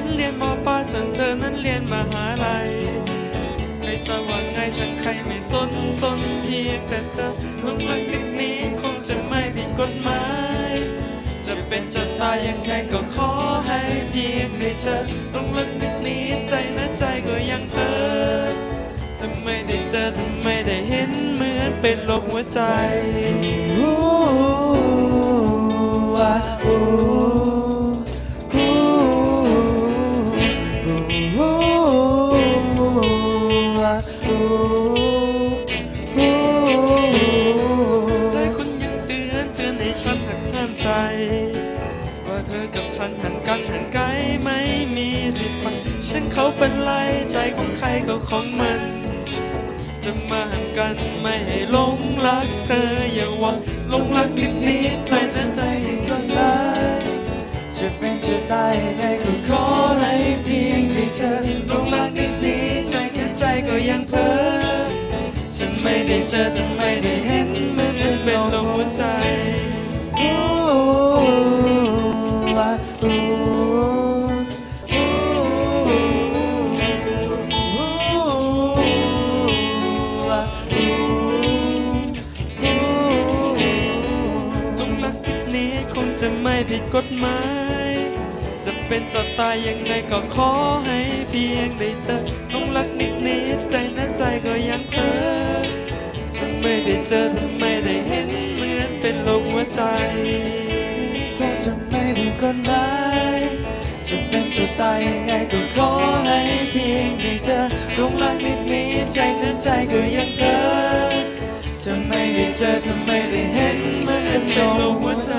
ฉันเรียนมปลายส่วนเธอนั้นเรียนมหาลัยใครจะว่าไงฉันใครไม่สนสนเพียงแต่เธอลงรักนิดนี้คงจะไม่มีกฎหมาย จะเป็นจะตายยังไงก็ขอให้เพียงได้เจอต้องรักนิดนี้ใจนะใจก็ยังเพ้อจะไม่ได้เจอทำไมได้เห็นเหมือนเป็นโรคหัวใจ และคุณยังเตือนเตือนให้ฉันหักห้ามใจ ว่าเธอกับฉันห่างกันห่างไกลไม่มีสิทธิ์มันฉันเขาเป็นไรใจของใครก็ของมัน จะมาห่างกันไม่ให้หลงรักเธออย่าหวังหลงรักนิดนี้ใจฉันใจ ยังเพ้อจะไม่ได้เจอจะไม่ได้เห็นเหมือนเป็นลมหัวใจลงรักนิดนี้คงจะไม่ผิดกฎหมาย จะเป็นจะตายยังไงก็ขอให้เพียงได้เจอลงรักนิดนี้จะใจ ใจก็ยังเพ้อจะไม่ได้เจอจะไม่ได้เห็นเหมือนโดนหัวใจ